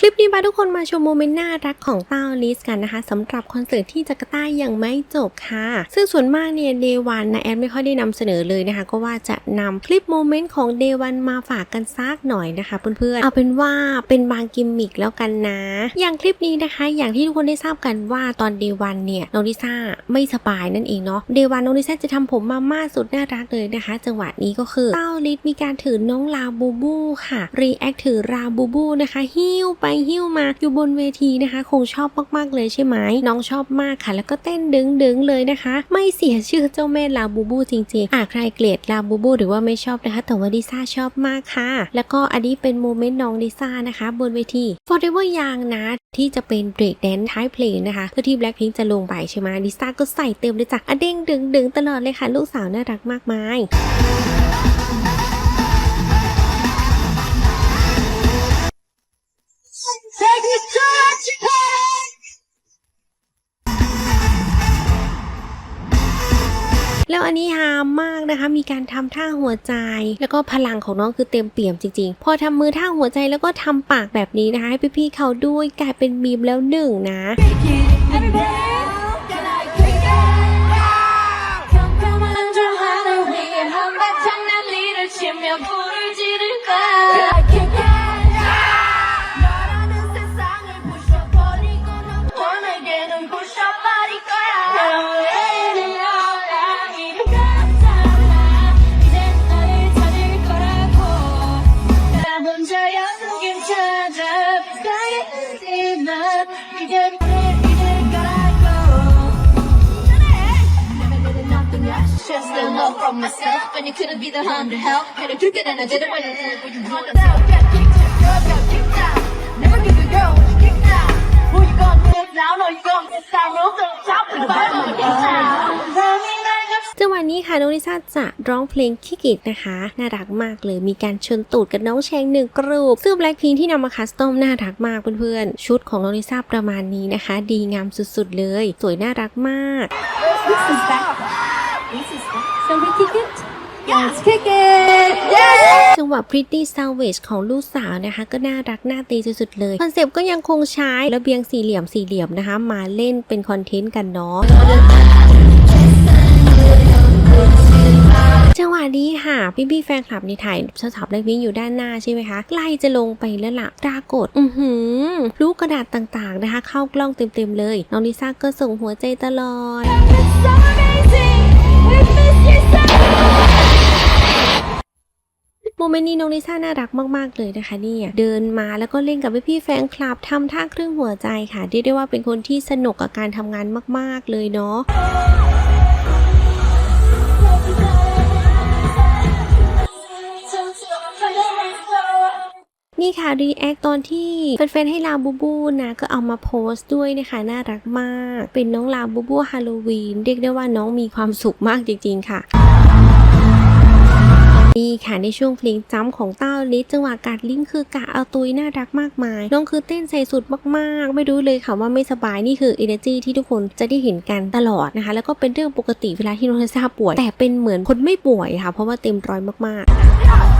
คลิปนี้พาทุกคนมาชมโมเมนต์น่ารักของเต้าลิสกันนะคะสำหรับคอนเสิร์ตที่จาการ์ตายังไม่จบค่ะ ซึ่งส่วนมากเนี่ยเดวันนะแอดไม่ค่อยได้นำเสนอเลยนะคะ ก็ว่าจะนำคลิปโมเมนต์ของเดวันมาฝากกันซักหน่อยนะคะเพื่อนๆเอาเป็นว่าเป็นบางกิมมิกแล้วกันนะ อย่างคลิปนี้นะคะ อย่างที่ทุกคนได้ทราบกันว่าตอนเดวันเนี่ยน้องลิซ่าไม่สบายนั่นเองเนาะเดวันน้องลิซ่าจะทำผมมาม่าสุดน่ารักเลยนะคะ จังหวะนี้ก็คือเต้าลิสมีการถือน้องลาบูบูค่ะรีแอคถือลาบูบูนะคะ หิ้วไปหิ้วมาอยู่บนเวทีนะคะ คงชอบมากๆเลยใช่ไหมน้องชอบมากค่ะ แล้วก็เต้นดึงดึงๆเลยนะคะ ไม่เสียชื่อเจ้าแม่ลาบูบูจริงๆอะใครเกลียดลาบูบูหรือว่าไม่ชอบนะคะ แต่ว่าดิซ่าชอบมากค่ะ แล้วก็อันนี้เป็นโมเมนต์น้องดิซ่านะคะ บนเวที Forever Young นะที่จะเป็นเบรกแดนท้ายเพลงนะคะเพื่อที่ Blackpink จะลงไปใช่ไหมดิซ่าก็ใส่เต็มเลยจ้ะอเด้งดึงดึงๆตลอดเลยค่ะ ลูกสาวน่ารักมากมาย แล้วอันนี้ฮามากนะคะ มีการทำท่าหัวใจ แล้วก็พลังของน้องคือเต็มเปี่ยมจริงๆ พอทำมือท่าหัวใจแล้วก็ทำปากแบบนี้นะคะให้พี่ๆเขาด้วยกลายเป็นมีมแล้วหนึ่งนะ Everybody, from myself. When you couldn't be the hand to help. Had to do it and I did it when I did it. When you want yourself. Got kicked out, girl, got kicked out. Never give a girl what you kicked out. Who you gonna live now? No, you gonna miss out. Roll to the top and the bottom of the out. Love me like a จังหวะนี้ค่ะน้องลิซ่าจะร้องเพลงคิกิกนะคะ น่ารักมากเลยมีการชนตูดกับน้องแชงหนึ่งกรูปซึ่งแบล็คพิงที่นำมาคัสตอมน่ารักมากเพื่อนๆ ชุดของน้องลิซ่าประมาณนี้นะคะ ดีงามสุดๆเลย สวยน่ารักมาก This is back. This is back. Shall we kick it? Let's kick it. Yeah. จังหวะ Pretty Savage ของลูกสาวนะคะ ก็น่ารักน่าตีสุดๆเลย คอนเซปต์ก็ยังคงใช้ระเบียงสี่เหลี่ยมสี่เหลี่ยมนะคะ มาเล่นเป็นคอนเทนต์กันเนาะจังหวะนี้ค่ะพี่พี่ๆแฟนคลับในถ่ายสาวๆแบล็คพิงอยู่ด้านหน้าใช่ไหมคะใกล้จะลงไปแล้วล่ะปรากฏ อือหือลูกกระดาษต่างๆนะคะ เข้ากล้องเต็มๆเลย น้องลิซ่าก็ส่งหัวใจตลอด โมเมนต์นี้น้องลิซ่าน่ารักมากๆเลยนะคะเนี่ยเดินมาแล้วก็เล่นกับพี่ๆแฟนคลับทำท่าเครื่องหัวใจค่ะเรียกได้ว่าเป็นคนที่สนุกกับการทำงานมากๆเลยเนาะ นี่ค่ะรีแอคตอนที่แฟนๆให้ลาบูบูนะก็เอามาโพสต์ด้วยนะคะน่ารักมาก เป็นน้องลาบูบูฮาโลวีนเรียกได้ว่าน้องมีความสุขมากจริงๆค่ะนี่ค่ะในช่วงเพลงจ้ำของเต้าลิสจังหวะการลิงคือกะเอาตุยน่ารักมากมาย น้องคือเต้นใส่สุดมากๆ ไม่รู้เลยค่ะว่าไม่สบายนี่คือ energy ที่ทุกคนจะได้เห็นกันตลอดนะคะ แล้วก็เป็นเรื่องปกติเวลาที่น้องเทซ่าป่วย แต่เป็นเหมือนคนไม่ป่วยค่ะ เพราะว่าเต็มร้อยมากๆ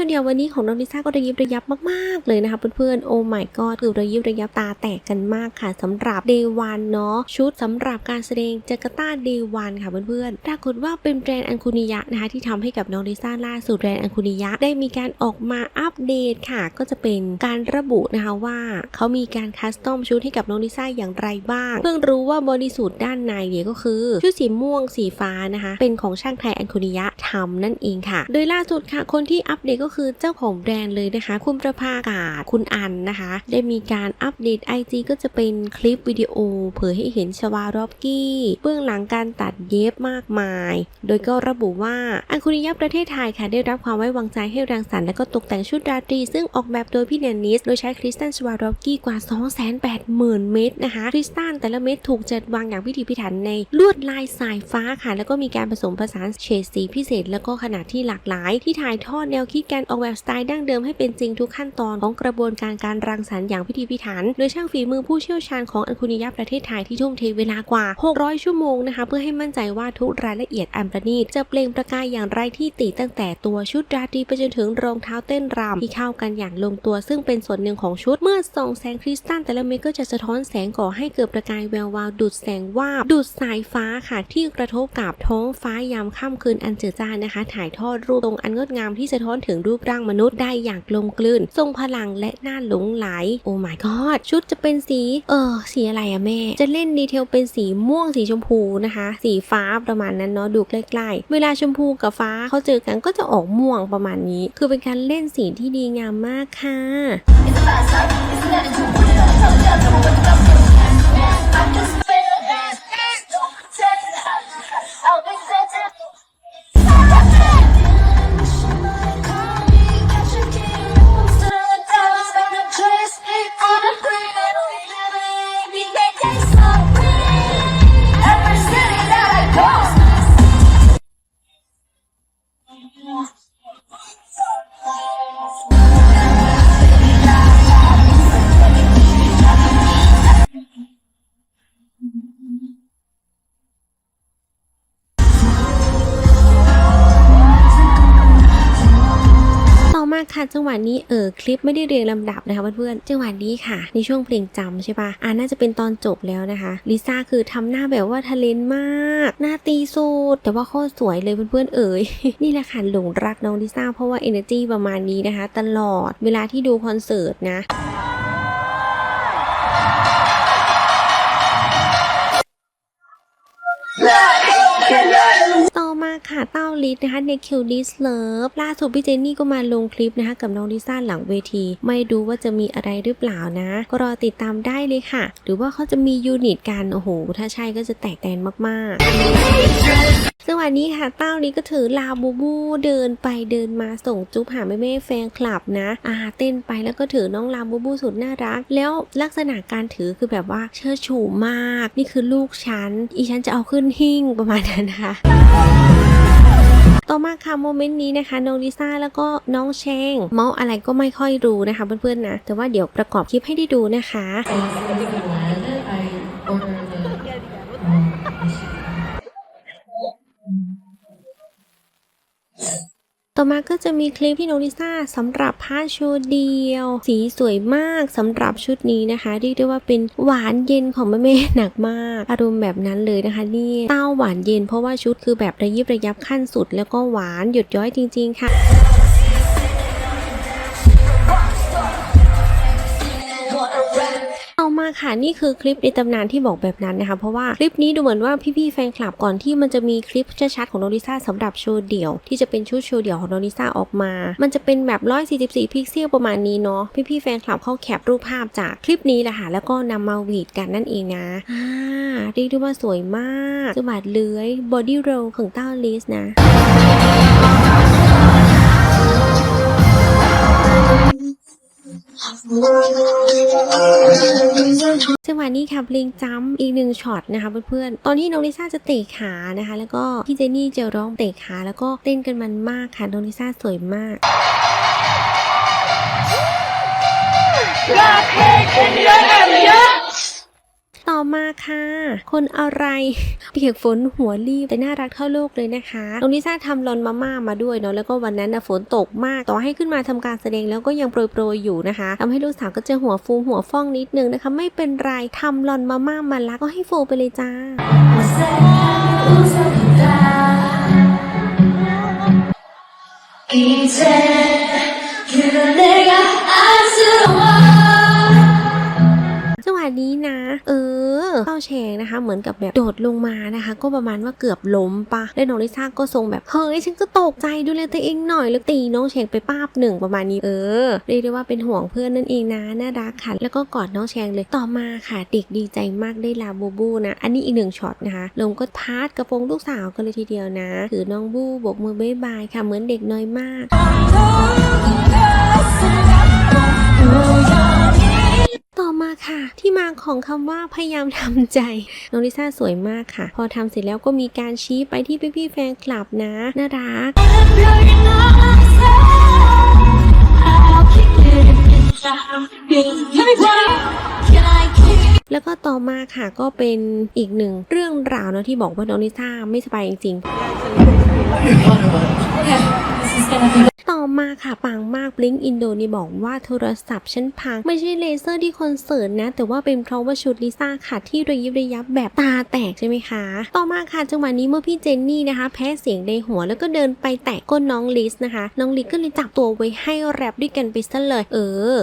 ช่วงเดียววันนี้ของน้องลิซ่าก็ระยิบระยับมากๆเลยนะคะเพื่อนๆโอ้ my god คือระยิบระยับตาแตกกันมากค่ะสำหรับ day one เนาะชุดสำหรับการแสดงจาการ์ตา day one ค่ะเพื่อนๆปรากฏว่าเป็นแบรนด์อันคุนิยะนะคะที่ทำให้กับน้องลิซ่าล่าสุดแบรนด์อันคุนิยะได้มีการออกมาอัปเดตค่ะ ก็จะเป็นการระบุนะคะว่าเขามีการคัสตอมชุดให้กับน้องลิซ่าอย่างไรบ้าง เพิ่งรู้ว่าบริสุทธิ์ด้านในเนี่ยก็คือชุดสีม่วงสีฟ้านะคะ เป็นของช่างไทยอันคุนิยะทำนั่นเองค่ะ โดยล่าสุดค่ะคนที่อัปเดตก็็คือเจ้าของแบรนด์เลยนะคะ คุณประภากาศคุณอันนะคะ ได้มีการอัปเดต IG ก็จะเป็นคลิปวิดีโอ เผยให้เห็นชวารอบกี้เบื้องหลังการตัดเย็บมากมาย โดยก็ระบุว่าอันคุนิยะประเทศไทยค่ะได้รับความไว้วางใจให้รังสรรค์และก็ตกแต่งชุดราตรี ซึ่งออกแบบโดยพี่เนนิส โดยใช้คริสตัลชวารอบกี้กว่า 280,000 เม็ดนะคะคริสตัลแต่ละเม็ดถูกจัดวางอย่างพิถีพิถันในลวดลายสายฟ้าค่ะแล้วก็มีการผสมผสานเฉดสีพิเศษ แล้วก็ขนาดที่หลากหลาย ที่ถ่ายทอดแนวคิดการการออกแบบสไตล์ดั้งเดิมให้เป็นจริงทุกขั้นตอนของกระบวนการการรังสรรค์อย่างพิถีพิถัน โดยช่างฝีมือผู้เชี่ยวชาญของอันคุนิยะประเทศไทยที่ทุ่มเทเวลากว่า 600 ชั่วโมงนะคะ เพื่อให้มั่นใจว่าทุกรายละเอียดอันประณีตจะเปล่งประกายอย่างไรที่ติตั้งแต่ตัวชุดราตรีไปจนถึงรองเท้าเต้นรำที่เข้ากันอย่างลงตัว ซึ่งเป็นส่วนหนึ่งของชุด เมื่อส่องแสงคริสตัลแต่ละเม็ดก็จะสะท้อนแสงก่อให้เกิดประกายแวววาวดุดแสงวาบดุดสายฟ้าค่ะที่กระทบกับท้องฟ้ายามค่ำคืนอันเจิดจ้านะคะ ถ่ายทอดรูปทรงอันงดงามที่สะท้อนถึงรูปร่างมนุษย์ได้อย่างกลมกลืน ทรงพลังและน่าหลงไหล โอ้ my god ชุดจะเป็นสี เออ สีอะไรอะแม่ จะเล่นดีเทลเป็นสีม่วงสีชมพูนะคะ สีฟ้าประมาณนั้นเนาะดูใกล้ๆ เวลาชมพูกับฟ้าเขาเจอกันก็จะออกม่วงประมาณนี้ คือเป็นการเล่นสีที่ดีงามมากค่ะ หวะนี้เออคลิปไม่ได้เรียงลำดับนะคะเพื่อนๆจังหวะนี้ค่ะ ในช่วงเพลงจำใช่ปะอ่าน่าจะเป็นตอนจบแล้วนะคะลิซ่าคือทำหน้าแบบว่าทะเลนมาก หน้าตีสุดแต่ว่าโคตรสวยเลยเพื่อนๆเอ๋ยนี่แหละค่ะหลงรักน้องลิซ่าเพราะว่า energy ประมาณนี้นะคะ ตลอดเวลาที่ดูคอนเสิร์ตนะต่อ มาค่ะเต้าลิสนะคะในคิวดิสเลิฟล่าสุดพี่เจนนี่ก็มาลงคลิปนะคะกับน้องลิซ่าหลังเวที ไม่รู้ว่าจะมีอะไรหรือเปล่านะ ก็รอติดตามได้เลยค่ะ หรือว่าเขาจะมียูนิตกันโอ้โห ถ้าใช่ก็จะแตกแตนมากๆสวัสดีค่ะเต้าลิสก็ถือลาบูบูเดินไปเดินมาส่งจุ๊บหาแม่แม่ๆแฟนคลับนะอ่าเต้นไปแล้วก็ถือน้องลาบูบูสุดน่ารัก แล้วลักษณะการถือคือแบบว่าเชิดชูมาก นี่คือลูกฉัน อีฉันจะเอาขึ้นหิ้งประมาณนั้นนะคะ ต่อมาค่ะโมเมนต์นี้นะคะน้องลิซ่าแล้วก็น้องเชงเมาอะไรก็ไม่ค่อยรู้นะคะเพื่อนๆนะแต่ว่าเดี๋ยวประกอบคลิปให้ได้ดูนะคะ ต่อมาก็จะมีคลิปที่โนริซ่าสำหรับผ้าโชว์เดียว สีสวยมากสำหรับชุดนี้นะคะเรียกได้ว่าเป็นหวานเย็นของแม่ๆหนักมาก อารมณ์แบบนั้นเลยนะคะนี่เต้าหวานเย็นเพราะว่าชุดคือแบบระยิบระยับขั้นสุด แล้วก็หวานหยดย้อยจริง ๆ ค่ะ ค่ะ นี่คือคลิปในตำนานที่บอกแบบนั้นนะคะ เพราะว่าคลิปนี้ดูเหมือนว่าพี่ๆแฟนคลับก่อนที่มันจะมีคลิปชัดๆของโนริซ่าสำหรับโชว์เดี่ยว ที่จะเป็นชุดโชว์เดี่ยวของโนริซ่าออกมา มันจะเป็นแบบ 144 พิกเซลประมาณนี้เนาะพี่ๆแฟนคลับเขาแคปรูปภาพจากคลิปนี้แหละค่ะแล้วก็นำมาหวีดกันนั่นเองนะอ่าเรียกได้ว่าสวยมากสะบัดเลื้อยบอดี้โรลของเต้าลิสนะ จังหวะนี้ค่ะเพลงจ้ำอีกหนึ่งช็อตนะคะเพื่อนๆ ตอนที่น้องลิซ่าจะเตะขานะคะ แล้วก็พี่เจนนี่จะร้องเตะขาแล้วก็เต้นกันมันมากค่ะ น้องลิซ่าสวยมากต่อ อมาค่ะ คนอะไรเปียกฝนหัวรีบแต่น่ารักเท่าโลกเลยนะคะน้องลิซ่าทำลอนมาม่ามาด้วยเนาะแล้วก็วันนั้นนะฝนตกมากต่อให้ขึ้นมาทำการแสดงแล้วก็ยังโปรยโปรยอยู่นะคะทำให้ลูกสาวก็จะหัวฟูหัวฟ้องนิดนึงนะคะ ไม่เป็นไรทำลอนมาม่ามาลักก็ให้โฟไปเลยจ้าอีสวังหวะนี้นะเเข้าแชงนะคะ เหมือนกับแบบโดดลงมานะคะ ก็ประมาณว่าเกือบล้มปะแล้วน้องลิซ่าก็ทรงแบบเฮ้ยฉันก็ตกใจดูแลตัวเองหน่อยแล้วตีน้องแชงไปป้าบหนึ่งประมาณนี้เออเรียกได้ว่าเป็นห่วงเพื่อนนั่นเองนะน่ารักค่ะแล้วก็กอดน้องแชงเลยต่อมาค่ะเด็กดีใจมากได้ลาบูบูนะ อันนี้อีกหนึ่งช็อตนะคะลงก็พาดกระโปรงลูกสาวกันเลยทีเดียวนะถือน้องบูโบกมือบ๊ายบายค่ะเหมือนเด็กน้อยมากต่อมา ค่ะ ที่มาของคำว่าพยายามทำใจน้องลิซ่าสวยมากค่ะ พอทำเสร็จแล้วก็มีการชี้ไปที่พี่ๆแฟนคลับนะน่ารัก แล้วก็ต่อมาค่ะก็เป็นอีกหนึ่งเรื่องราวนะที่บอกว่าน้องลิซ่าไม่สบายจริงๆ มาค่ะ ปังมากบลิงอินโดนี่บอกว่าโทรศัพท์ฉันพัง ไม่ใช่เลเซอร์ที่คอนเสิร์ตนะ แต่ว่าเป็นเพราะว่าชุดลิซ่าค่ะที่ระยิบระยับแบบตาแตกใช่ไหมคะ ต่อมาค่ะจังหวะนี้เมื่อพี่เจนนี่นะคะ แพ้เสียงในหัวแล้วก็เดินไปแตะก้นน้องลิสนะคะ น้องลิสก็เลยจับตัวไว้ให้แรปด้วยกันไปซะเลย เออ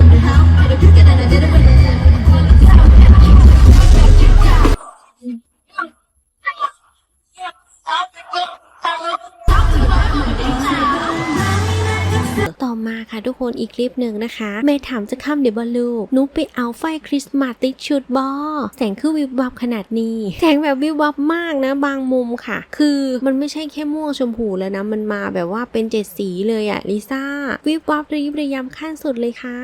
ค่ะทุกคนอีกคลิปหนึ่งนะคะแม่ถามจะข้ามเดบอลูนุไปเอาไฟคริสต์มาสติดชุดบอแสงคือวิบวับขนาดนี้ แสงแบบวิบวับมากนะบางมุมค่ะ คือมันไม่ใช่แค่ม่วงชมพูแล้วนะ มันมาแบบว่าเป็นเจ็ดสีเลยอะลิซ่า วิบวับระยิบระยำขั้นสุดเลยค่ะ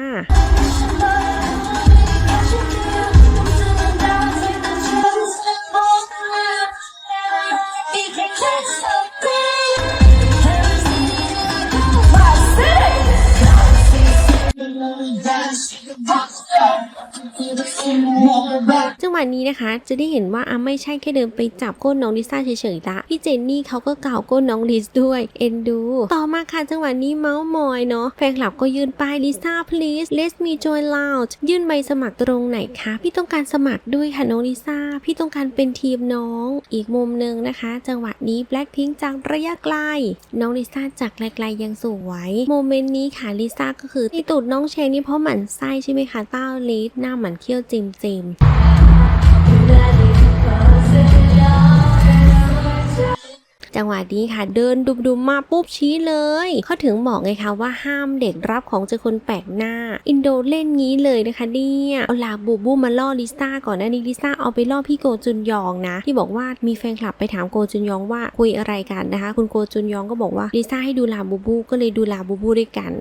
That's the. จังหวะนี้นะคะ จะได้เห็นว่าอะไม่ใช่แค่เดินไปจับก้นน้องลิซ่าเฉยๆละพี่เจนนี่เขาก็เก่าก้นน้องลิซด้วย เอ็นดู ต่อมาค่ะจังหวะนี้เมาส์มอยเนาะแฟนคลับก็ยืนป้ายลิซ่า please let me join lounge ยื่นใบสมัครตรงไหนคะพี่ต้องการสมัครด้วยค่ะน้องลิซ่าพี่ต้องการเป็นทีมน้อง อีกมุมหนึ่งนะคะ จังหวะนี้ Blackpink จากระยะไกลน้องลิซ่าจากไกลๆยังสวยโมเมนต์นี้ค่ะลิซ่าก็คือที่ตูดน้องเชนนี่เพราะหมั่นไส้ใช่ไหมคะเต้าลิสหน้าหมือนเคี้ยวจิมจิม จังหวะนี้ค่ะเดินดุมๆมาปุ๊บชี้เลย เขาถึงบอกไงคะว่าห้ามเด็กรับของจากคนแปลกหน้า อินโดเล่นงี้เลยนะคะเนี่ยเอาลาบูบูมาล่อลิซ่าก่อนหน้านี้ลิซ่าเอาไปล่อพี่โกจุนยองนะ ที่บอกว่ามีแฟนคลับไปถามโกจุนยองว่าคุยอะไรกันนะคะ คุณโกจุนยองก็บอกว่าลิซ่าให้ดูลาบูบูก็เลยดูลาบูบูด้วยกัน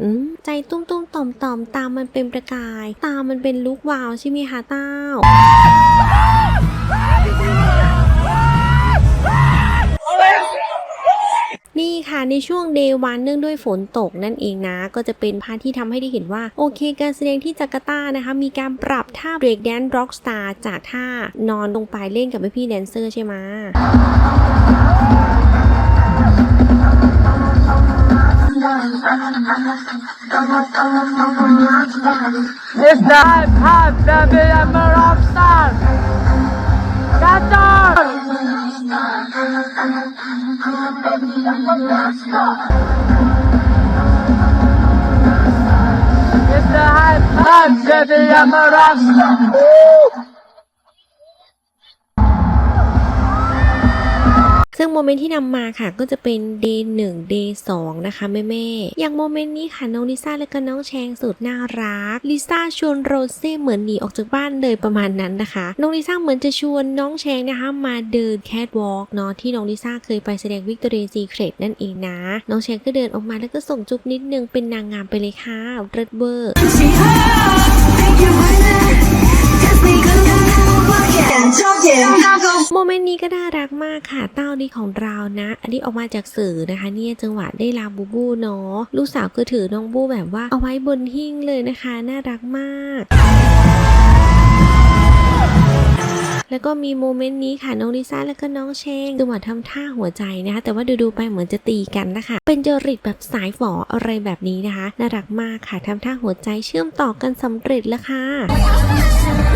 ใจตุ้มตุ้มต่อมต่อมตามันเป็นประกาย ตามันเป็นลูกวาวใช่ไหมคะเต้า นี่ค่ะในช่วงเดวันเนื่องด้วยฝนตกนั่นเองนะ ก็จะเป็นพาร์ทที่ทำให้ได้เห็นว่า โอเค การแสดงที่จาการ์ตานะคะ มีการปรับท่า break dance rock star จากท่านอนลงไปเล่นกับพี่แดนเซอร์ใช่ไหม It's the hip hop, baby, I'm a rock star. Catch on! It's the hip Mr. Hype, I'm Jeffy, I'm a rockstar. ซึ่งโมเมนต์ที่นำมาค่ะก็จะเป็น day 1 day 2นะคะแม่แม่ๆอย่างโมเมนต์นี้ค่ะน้องลิซ่าและก็น้องแชงสุดน่ารักลิซ่าชวนโรเซ่เหมือนหนีออกจากบ้านเลยประมาณนั้นนะคะน้องลิซ่าเหมือนจะชวนน้องแชงนะคะมาเดินแคทวอล์กเนาะที่น้องลิซ่าเคยไปแสดงวิกตอเรียซีเครตนั่นเองนะ น้องแชงก็เดินออกมาแล้วก็ส่งจุ๊บนิดนึงเป็นนางงามไปเลยค่ะเรดเบอร์ โมเมนต์นี้ก็น่ารักมากค่ะ เต้าดีของเรานะ อันนี้ออกมาจากสื่อนะคะ เนี่ยจังหวะได้ลาบูบูเนาะลูกสาวก็ถือน้องบูแบบว่าเอาไว้บนหิ้งเลยนะคะ น่ารักมากแล้วก็มีโมเมนต์นี้ค่ะน้องลิซ่าแล้วก็น้องเชงจังหวะทำท่าหัวใจนะคะแต่ว่าดูๆไปเหมือนจะตีกันนะคะ เป็นจริตแบบสายฝออะไรแบบนี้นะคะ น่ารักมากค่ะทำท่าหัวใจเชื่อมต่อกันสำเร็จแล้วค่ะ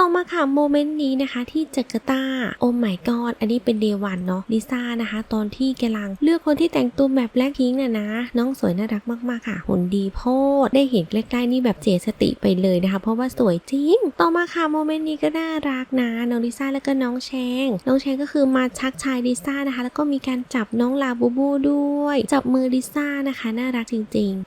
ต่อมาค่ะโมเมนต์นี้นะคะที่จาการ์ตาโอ้ my god อันนี้เป็นเดวันเนาะลิซ่านะคะ ตอนที่กำลังเลือกคนที่แต่งตัวแบบแบล็คพิงค์น่ะนะ น้องสวยน่ารักมากๆค่ะหุ่นดีโพดได้เห็นใกล้ๆนี่แบบเจสติไปเลยนะคะ เพราะว่าสวยจริง ต่อมาค่ะโมเมนต์นี้ก็น่ารักนะน้องลิซ่าแล้วก็น้องแชง น้องแชงก็คือมาชักชายลิซ่านะคะ แล้วก็มีการจับน้องลาบูบูด้วย จับมือลิซ่านะคะน่ารักจริง ๆ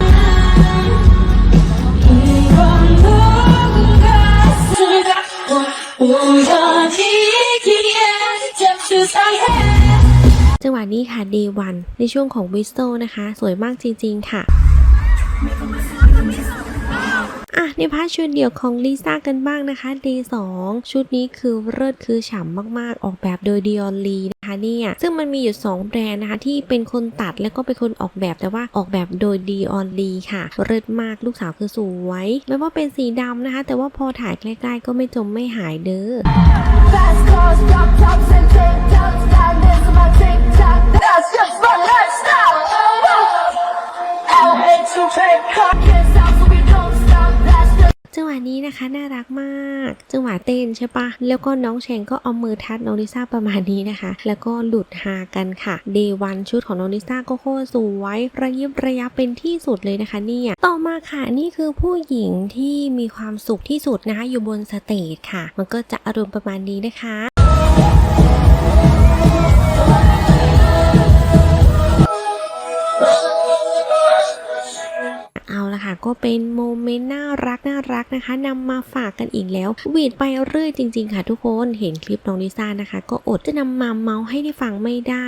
จังหวะนี้ค่ะ day one ในช่วงของวิสโซนะคะ สวยมากจริง ๆ ค่ะ อะในพาชุดเดี่ยวของลิซ่ากันบ้างนะคะ Day 2ชุดนี้คือเลิศคือฉ่ำมากๆ ออกแบบโดย Dion Lee นะคะเนี่ยซึ่งมันมีอยู่ 2 แบรนด์นะคะ ที่เป็นคนตัดแล้วก็เป็นคนออกแบบแต่ว่าออกแบบโดย Dion Lee ค่ะเลิศมากลูกสาวคือสวยไม่ว่าเป็นสีดำนะคะ แต่ว่าพอถ่ายใกล้ๆก็ไม่จมไม่หายเด้อ เต้นใช่ปะแล้วก็น้องเชงก็เอามือทัดน้องลิซ่าประมาณนี้นะคะ แล้วก็หลุดหากันค่ะเดวันชุดของน้องลิซ่าก็โคตรสวยระยิบระยับเป็นที่สุดเลยนะคะเนี่ยต่อมาค่ะนี่คือผู้หญิงที่มีความสุขที่สุดนะคะอยู่บนสเตจค่ะ มันก็จะอารมณ์ประมาณนี้นะคะ ก็เป็นโมเมนต์น่ารักน่ารักนะคะนำมาฝากกันอีกแล้วหวีดไปเรื่อยจริง ๆ ค่ะทุกคนเห็นคลิปน้องลิซ่านะคะ ก็อดจะนำมาเมาส์ให้ได้ฟังไม่ได้